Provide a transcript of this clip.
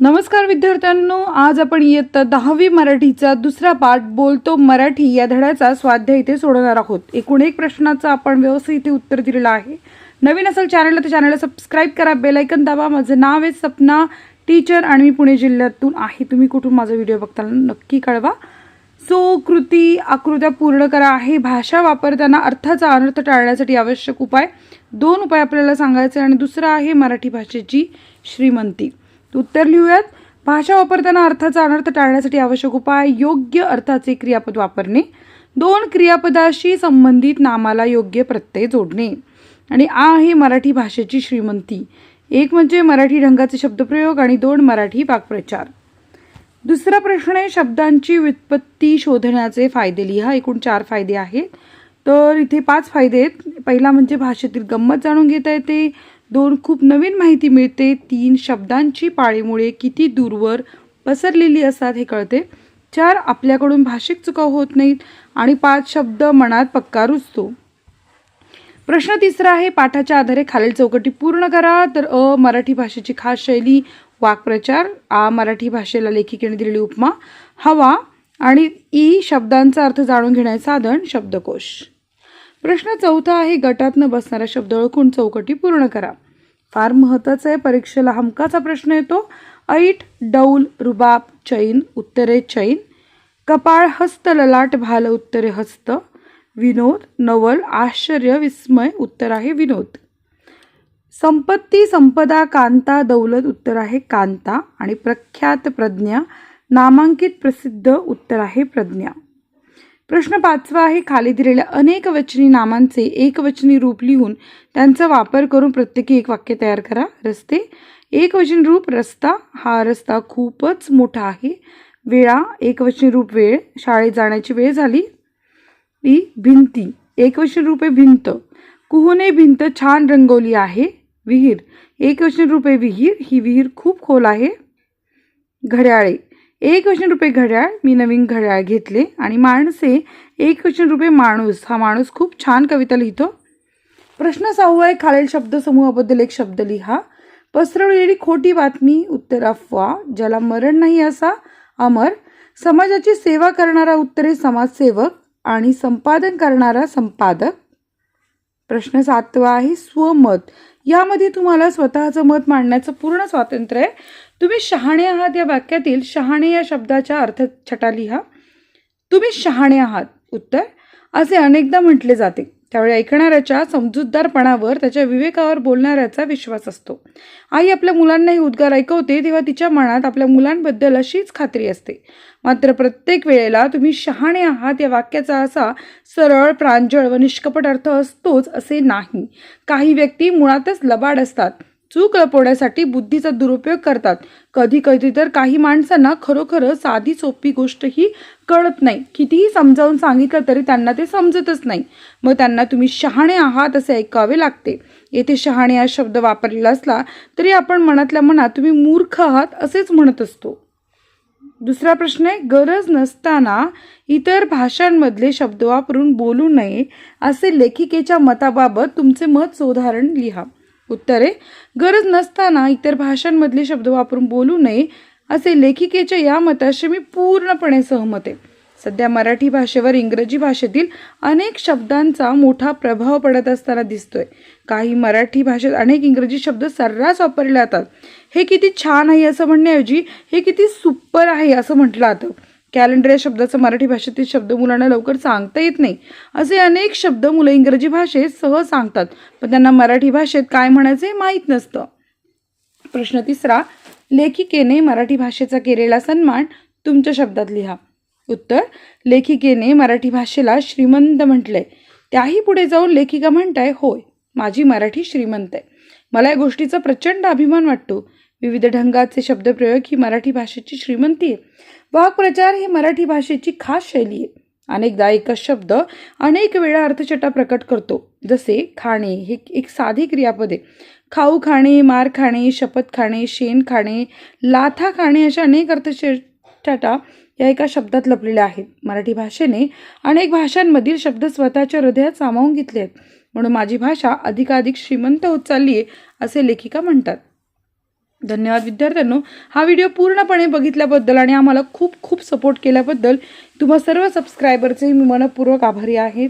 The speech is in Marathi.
नमस्कार विद्यार्थ्यांनो आज आपण इयत्ता दहावी मराठीचा दुसरा पाठ बोलतो मराठी या धड्याचा स्वाध्याय इथे सोडवणार आहोत. एकूण एक प्रश्नाचं आपण व्यवस्थित इथे उत्तर दिलेलं आहे. नवीन असेल चॅनलला तर चॅनलला सबस्क्राईब करा बेलायकन दाबा. माझं नाव आहे सपना टीचर आणि मी पुणे जिल्ह्यातून आहे. तुम्ही कुठून माझा व्हिडिओ बघताना नक्की कळवा. सो कृती आकृत्या पूर्ण करा आहे. भाषा वापरताना अर्थाचा अनर्थ टाळण्यासाठी आवश्यक उपाय. दोन उपाय आपल्याला सांगायचे आणि दुसरा आहे मराठी भाषेची श्रीमंती. उत्तर लिहूयात. भाषा वापरताना अर्थाचा अनर्थ टाळण्यासाठी आवश्यक उपाय योग्य अर्थाचे क्रियापद वापरणे. दोन क्रियापदाशी संबंधित नामाला योग्य प्रत्यय जोडणे. आणि आ आहे मराठी भाषेची श्रीमंती. एक म्हणजे मराठी ढंगाचे शब्दप्रयोग आणि दोन मराठी वाक्प्रचार. दुसरा प्रश्न आहे शब्दांची व्युत्पत्ती शोधण्याचे फायदे लिहा. एकूण चार फायदे आहेत. तर इथे पाच फायदे आहेत. पहिला म्हणजे भाषेतील गंमत जाणून घेता येते. दोन खूप नवीन माहिती मिळते. तीन शब्दांची पाळीमुळे किती दूरवर पसरलेली असतात हे कळते. चार आपल्याकडून भाषिक चुका होत नाहीत आणि पाच शब्द मनात पक्का रुजतो. प्रश्न तिसरा आहे पाठाच्या आधारे खालील चौकटी पूर्ण करा. तर अ मराठी भाषेची खास शैली वाक्प्रचार आ मराठी भाषेला लेखिकेने दिलेली उपमा हवा आणि ई शब्दांचा अर्थ जाणून घेण्याचे साधन शब्दकोश. प्रश्न चौथा आहे गटातनं बसणारा शब्द ओळखून चौकटी पूर्ण करा. फार महत्त्वाचं आहे परीक्षेला हमकाचा प्रश्न येतो. ऐट डौल रुबाब चैन उत्तरे चैन. कपाळ हस्त ललाट भाल उत्तरे हस्त. विनोद नवल आश्चर्य विस्मय उत्तर आहे विनोद. संपत्ती संपदा कांता दौलत उत्तर आहे कांता. आणि प्रख्यात प्रज्ञा नामांकित प्रसिद्ध उत्तर आहे प्रज्ञा. प्रश्न पाचवा आहे खाली दिलेल्या अनेक वचनी नामांचे एकवचनी रूप लिहून त्यांचा वापर करून प्रत्येकी एक वाक्य तयार करा. रस्ते. एकवचन रूप रस्ता. हा रस्ता खूपच मोठा आहे. वेळा. एकवचनी रूप वेळ. शाळेत जाण्याची वेळ झाली. ई भिंती. एकवचन रूपे भिंत. कुहुने भिंत छान रंगवली आहे. विहीर. एकवचन रूपे विहीर. ही विहीर खूप खोल आहे. घड्याळे. एक वचन रुपये घड्याळ मी नवीन घड्याळ घेतले. आणि माणसे एक वचन रुपये माणूस हा माणूस खूप छान कविता लिहितो. प्रश्न सहावा आहे खालील शब्दसमूहाबद्दल एक शब्द लिहा. पसरवलेली खोटी बातमी उत्तर अफवा. ज्याला मरण नाही असा अमर. समाजाची सेवा करणारा उत्तरे समाजसेवक आणि संपादन करणारा संपादक. प्रश्न सातवा आहे स्वमत. यामध्ये तुम्हाला स्वतःचं मत मांडण्याचं पूर्ण स्वातंत्र्य आहे. तुम्ही शहाणे आहात या वाक्यातील शहाणे या शब्दाच्या अर्थ छटा लिहा. तुम्ही शहाणे आहात. उत्तर असे अनेकदा म्हटले जाते. त्यावेळी ऐकणाऱ्याच्या समजूतदारपणावर त्याच्या विवेकावर बोलणाऱ्याचा विश्वास असतो. आई आपल्या मुलांना हे उद्गार ऐकवते तेव्हा तिच्या मनात आपल्या मुलांबद्दल अशीच खात्री असते. मात्र प्रत्येक वेळेला तुम्ही शहाणे आहात या वाक्याचा असा सरळ प्रांजळ व निष्कपट अर्थ असतोच असे नाही. काही व्यक्ती मुळातच लबाड असतात. चूक लपवण्यासाठी बुद्धीचा दुरुपयोग करतात. कधी कधी तर काही माणसांना खरोखर साधी सोपी गोष्टही कळत नाही. कितीही समजावून सांगितलं तरी त्यांना ते समजतच नाही. मग त्यांना तुम्ही शहाणे आहात असे ऐकावे लागते. येथे शहाणे हा शब्द वापरलेला असला तरी आपण मनातल्या मनात तुम्ही मूर्ख आहात असेच म्हणत असतो. दुसरा प्रश्न आहे गरज नसताना इतर भाषांमधले शब्द वापरून बोलू नये असे लेखिकेच्या मताबाबत तुमचे मत सुधारण लिहा. उत्तरे गरज नसताना इतर भाषांमधले शब्द वापरून बोलू नये असे लेखिकेच्या या मताशी मी पूर्णपणे सहमत आहे. सध्या मराठी भाषेवर इंग्रजी भाषेतील अनेक शब्दांचा मोठा प्रभाव पडत असताना दिसतोय. काही मराठी भाषेत अनेक इंग्रजी शब्द सर्रास वापरले जातात. हे किती छान आहे असं म्हणण्याऐवजी हे किती सुपर आहे असं म्हटलं जातं. कॅलेंडर या शब्दाचा मराठी भाषेतील शब्द मुलांना लवकर सांगता येत नाही. असे अनेक शब्द मुलं इंग्रजी भाषेत सहज सांगतात. पण त्यांना मराठी भाषेत काय म्हणायचे माहीत नसतं. प्रश्न तिसरा लेखिकेने मराठी भाषेचा केलेला सन्मान तुमच्या शब्दात लिहा. उत्तर लेखिकेने मराठी भाषेला श्रीमंत म्हटलंय. त्याही पुढे जाऊन लेखिका म्हणताय होय माझी मराठी श्रीमंत आहे. मला या गोष्टीचा प्रचंड अभिमान वाटतो. विविध ढंगाचे शब्दप्रयोग ही मराठी भाषेची श्रीमंती आहे. वाक्प्रचार ही मराठी भाषेची खास शैली आहे. अनेकदा एकच शब्द अनेक वेळा अर्थछटा प्रकट करतो. जसे खाणे हे एक साधी क्रियापद आहे. खाऊ खाणे मार खाणे शपथ खाणे शेण खाणे लाथा खाणे अशा अनेक अर्थछटा या एका शब्दात लपलेल्या आहेत. मराठी भाषेने अनेक भाषांमधील शब्द स्वतःच्या हृदयात सामावून घेतले आहेत. म्हणून माझी भाषा अधिकाधिक श्रीमंत होत चालली आहे असे लेखिका म्हणतात. धन्यवाद विद्यार्थ्यांनो. हा व्हिडिओ पूर्णपणे बघितल्याबद्दल आणि आम्हाला खूप खूप सपोर्ट केल्याबद्दल तुम्हा सर्व सबस्क्रायबरचे मी मनपूर्वक आभारी आहे.